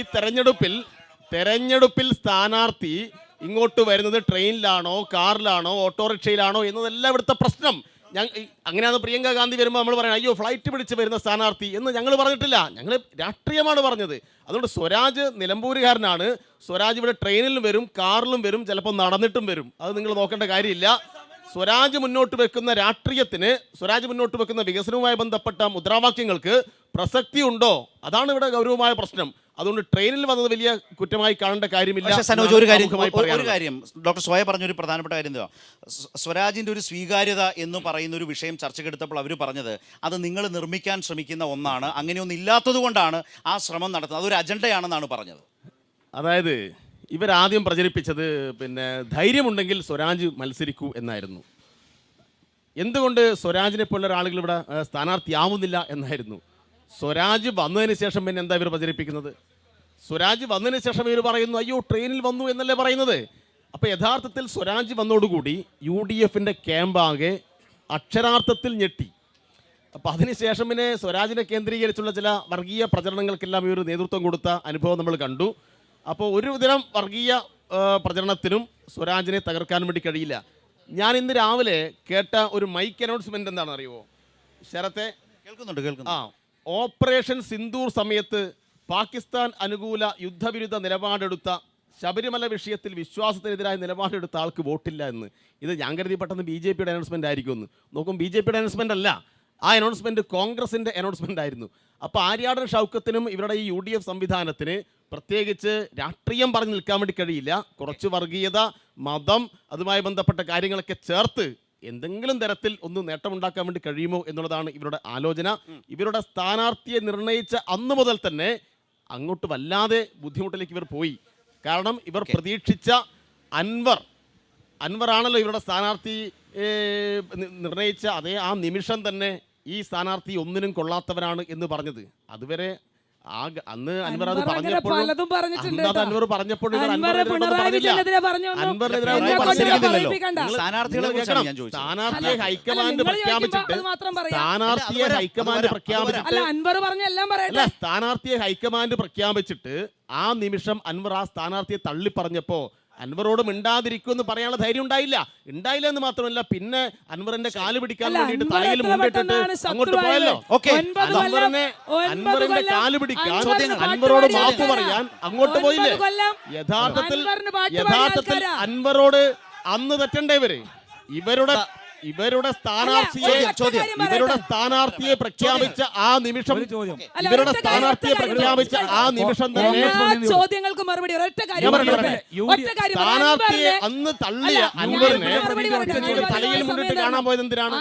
ഈ തെരഞ്ഞെടുപ്പിൽ തെരഞ്ഞെടുപ്പിൽ സ്ഥാനാർത്ഥി ഇങ്ങോട്ട് വരുന്നത് ട്രെയിനിലാണോ കാറിലാണോ ഓട്ടോറിക്ഷയിലാണോ എന്നതെല്ലാം ഇവിടുത്തെ പ്രശ്നം. ഞങ്ങൾ അങ്ങനെയാണ് പ്രിയങ്ക ഗാന്ധി വരുമ്പോൾ നമ്മൾ പറയണം അയ്യോ ഫ്ലൈറ്റ് പിടിച്ച് വരുന്ന സ്ഥാനാർത്ഥി എന്ന് ഞങ്ങൾ പറഞ്ഞിട്ടില്ല. ഞങ്ങൾ രാഷ്ട്രീയമാണ് പറഞ്ഞത്. അതുകൊണ്ട് സ്വരാജ് നിലമ്പൂരുകാരനാണ്. സ്വരാജ് ഇവിടെ ട്രെയിനിലും വരും കാറിലും വരും ചിലപ്പോൾ നടന്നിട്ടും വരും. അത് നിങ്ങൾ നോക്കേണ്ട കാര്യമില്ല. സ്വരാജ് മുന്നോട്ട് വെക്കുന്ന രാഷ്ട്രീയത്തിന് സ്വരാജ് മുന്നോട്ട് വെക്കുന്ന വികസനവുമായി ബന്ധപ്പെട്ട മുദ്രാവാക്യങ്ങൾക്ക് പ്രസക്തി ഉണ്ടോ അതാണ് ഇവിടെ ഗൗരവമായ പ്രശ്നം. അതുകൊണ്ട് ട്രെയിനിൽ വന്നത് വലിയ കുറ്റമായി കാണേണ്ട കാര്യമില്ല സനോജ് ഒരു കാര്യം ഒരു- കാര്യം ഡോക്ടർ സോയ പറഞ്ഞൊരു പ്രധാനപ്പെട്ട കാര്യം എന്താ സ്വരാജിന്റെ സ്വരാജിന്റെ ഒരു സ്വീകാര്യത എന്ന് പറയുന്ന ഒരു വിഷയം ചർച്ചക്കെടുത്തപ്പോൾ അവർ പറഞ്ഞത് അത് നിങ്ങൾ നിർമ്മിക്കാൻ ശ്രമിക്കുന്ന ഒന്നാണ് അങ്ങനെയൊന്നും ഇല്ലാത്തത് കൊണ്ടാണ് ആ ശ്രമം നടത്തുന്നത്. അതൊരു അജണ്ടയാണെന്നാണ് പറഞ്ഞത്. അതായത് ഇവരാദ്യം പ്രചരിപ്പിച്ചത് പിന്നെ ധൈര്യമുണ്ടെങ്കിൽ സ്വരാജ് മത്സരിക്കൂ എന്നായിരുന്നു. എന്തുകൊണ്ട് സ്വരാജിനെ പോലുള്ള ആളുകൾ ഇവിടെ സ്ഥാനാർത്ഥിയാവുന്നില്ല എന്നായിരുന്നു? സ്വരാജ് വന്നതിന് ശേഷം പിന്നെ എന്താ ഇവർ പ്രചരിപ്പിക്കുന്നത്? സ്വരാജ് വന്നതിന് ശേഷം ഇവർ പറയുന്നു അയ്യോ ട്രെയിനിൽ വന്നു എന്നല്ലേ പറയുന്നത്? അപ്പോൾ യഥാർത്ഥത്തിൽ സ്വരാജ് വന്നോടുകൂടി യു ഡി എഫിന്റെ ക്യാമ്പാകെ അക്ഷരാർത്ഥത്തിൽ ഞെട്ടി. അപ്പോൾ അതിനുശേഷം പിന്നെ സ്വരാജിനെ കേന്ദ്രീകരിച്ചുള്ള ചില വർഗീയ പ്രചരണങ്ങൾക്കെല്ലാം ഈ ഒരു നേതൃത്വം കൊടുത്ത അനുഭവം നമ്മൾ കണ്ടു. അപ്പോൾ ഒരു ദിനം വർഗീയ പ്രചരണത്തിനും സ്വരാജിനെ തകർക്കാൻ വേണ്ടി കഴിയില്ല. ഞാൻ ഇന്ന് രാവിലെ കേട്ട ഒരു മൈക്ക് അനൗൺസ്മെന്റ് എന്താണെന്ന് അറിയുമോ ശരത്തെ? കേൾക്കുന്നുണ്ട് കേൾക്കുന്നു ആ ഓപ്പറേഷൻ സിന്ദൂർ സമയത്ത് പാകിസ്ഥാൻ അനുകൂല യുദ്ധവിരുദ്ധ നിലപാടെടുത്ത ശബരിമല വിഷയത്തിൽ വിശ്വാസത്തിനെതിരായ നിലപാടെടുത്ത ആൾക്ക് വോട്ടില്ല എന്ന്. ഇത് ഞാൻ കരുതി പെട്ടെന്ന് ബി ജെ പിയുടെ അനൗൺസ്മെന്റ് ആയിരിക്കുമെന്ന്. നോക്കും ബി ജെ പിയുടെ അനൗൺസ്മെന്റ് അല്ല. ആ അനൗൺസ്മെന്റ് കോൺഗ്രസിന്റെ അനൗൺസ്മെന്റ് ആയിരുന്നു. അപ്പോൾ ആര്യാടൻ ഷൗക്കത്തിനും ഇവരുടെ ഈ യു ഡി എഫ് സംവിധാനത്തിന് പ്രത്യേകിച്ച് രാഷ്ട്രീയം പറഞ്ഞു നിൽക്കാൻ വേണ്ടി കഴിയില്ല. കുറച്ച് വർഗീയത മതം അതുമായി ബന്ധപ്പെട്ട കാര്യങ്ങളൊക്കെ ചേർത്ത് എന്തെങ്കിലും തരത്തിൽ ഒന്ന് നേട്ടമുണ്ടാക്കാൻ വേണ്ടി കഴിയുമോ എന്നുള്ളതാണ് ഇവരുടെ ആലോചന. ഇവരുടെ സ്ഥാനാർത്ഥിയെ നിർണയിച്ച അന്ന് മുതൽ തന്നെ അങ്ങോട്ട് വല്ലാതെ ബുദ്ധിമുട്ടിലേക്ക് ഇവർ പോയി. കാരണം ഇവർ പ്രതീക്ഷിച്ച അൻവർ അൻവർ ആണല്ലോ ഇവരുടെ സ്ഥാനാർത്ഥി നിർണയിച്ച അതേ ആ നിമിഷം തന്നെ ഈ സ്ഥാനാർത്ഥി ഒന്നിനും കൊള്ളാത്തവനാണ് എന്ന് പറഞ്ഞത്. അതുവരെ അന്ന് അൻവർ അത് പറഞ്ഞപ്പോഴും. ചോദിച്ചത് സ്ഥാനാർത്ഥിയെ ഹൈക്കമാൻഡ് പ്രഖ്യാപിച്ചിട്ട് അത് മാത്രം പറയാം. സ്ഥാനാർത്ഥിയെ ഹൈക്കമാൻഡ് പ്രഖ്യാപിച്ചിട്ട് അൻവർ പറഞ്ഞ എല്ലാം പറയട്ടെ. സ്ഥാനാർത്ഥിയെ ഹൈക്കമാൻഡ് പ്രഖ്യാപിച്ചിട്ട് ആ നിമിഷം അൻവർ ആ സ്ഥാനാർത്ഥിയെ തള്ളി പറഞ്ഞപ്പോ അൻവറോട് മിണ്ടാതിരിക്കുമെന്ന് പറയാനുള്ള ധൈര്യം ഉണ്ടായില്ല. ഉണ്ടായില്ല എന്ന് മാത്രമല്ല പിന്നെ അൻവറിന്റെ കാൽ പിടിക്കാൻ വേണ്ടിട്ട് വേണ്ടിയിട്ട് തലയിൽ മുണ്ടിട്ടിട്ട് അങ്ങോട്ട് പോയല്ലോ? ഓക്കെ അൻവറിനെ അൻവറിന്റെ കാൽ പിടിക്കാൻ അൻവറോട് മാപ്പ് പറയാൻ അങ്ങോട്ട് പോയില്ലേ? യഥാർത്ഥത്തിൽ യഥാർത്ഥത്തിൽ അൻവറോട് അന്ന് തെറ്റണ്ടേ ഇവർ? ഇവരുടെ ഇവരുടെ സ്ഥാനാർത്ഥിയെ പറയട്ടെ. ഇവരുടെ സ്ഥാനാർത്ഥിയെ പ്രഖ്യാപിച്ച ആ നിമിഷം ഇവരുടെ സ്ഥാനാർത്ഥിയെ പ്രഖ്യാപിച്ച ആ നിമിഷം തന്നെ ചോദ്യങ്ങൾക്ക് മറുപടി ഒരൊറ്റ കാര്യം സ്ഥാനാർത്ഥിയെ അന്ന് തള്ളിയ അൻവറിനെ തലയിൽ മുന്നിട്ട് കാണാൻ പോയത് എന്തിനാണ്